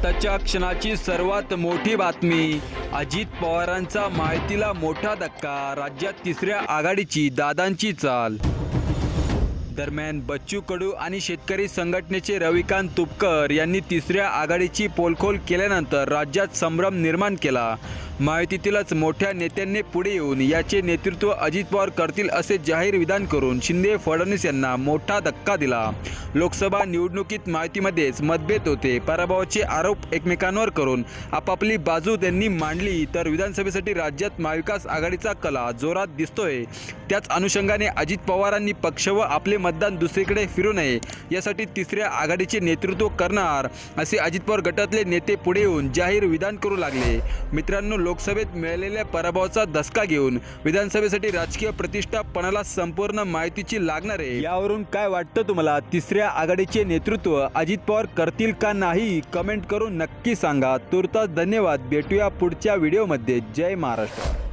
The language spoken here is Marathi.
आत्ताच्या क्षणाची सर्वात मोठी बातमी अजित पवारांचा माहितीला मोठा धक्का राज्यात तिसऱ्या आघाडीची दादांची चाल दरम्यान बच्चू कडू आणि शेतकरी संघटनेचे रविकांत तुपकर यांनी तिसऱ्या आघाडीची पोलखोल केल्यानंतर राज्यात संभ्रम निर्माण केला. माहितीतीलच मोठ्या नेत्यांनी पुढे येऊन याचे नेतृत्व अजित पवार करतील असे जाहीर विधान करून शिंदे फडणवीस यांना मोठा धक्का दिला. लोकसभा निवडणुकीत माहितीमध्येच मतभेद होते. पराभवाचे आरोप एकमेकांवर करून आपापली बाजू त्यांनी मांडली तर विधानसभेसाठी राज्यात महाविकास आघाडीचा कला जोरात दिसतोय. त्याच अनुषंगाने अजित पवारांनी पक्ष व आपले मत मतदान दुसरीकडे फिरू नये. यासाठी तिसऱ्या आघाडीचे नेतृत्व करणार असे अजित पवार गटातले नेते पुढे येऊन जाहीर विधान करू लागले. मित्रांनो लोकसभेत मिळालेल्या पराभवाचा धसका घेऊन विधानसभेसाठी राजकीय प्रतिष्ठापणाला संपूर्ण माहितीची लागणार आहे. यावरून काय वाटतं तुम्हाला? तिसऱ्या आघाडीचे नेतृत्व अजित पवार करतील का नाही? कमेंट करून नक्की सांगा. तुर्तास धन्यवाद. भेटूया पुढच्या व्हिडिओमध्ये. जय महाराष्ट्र.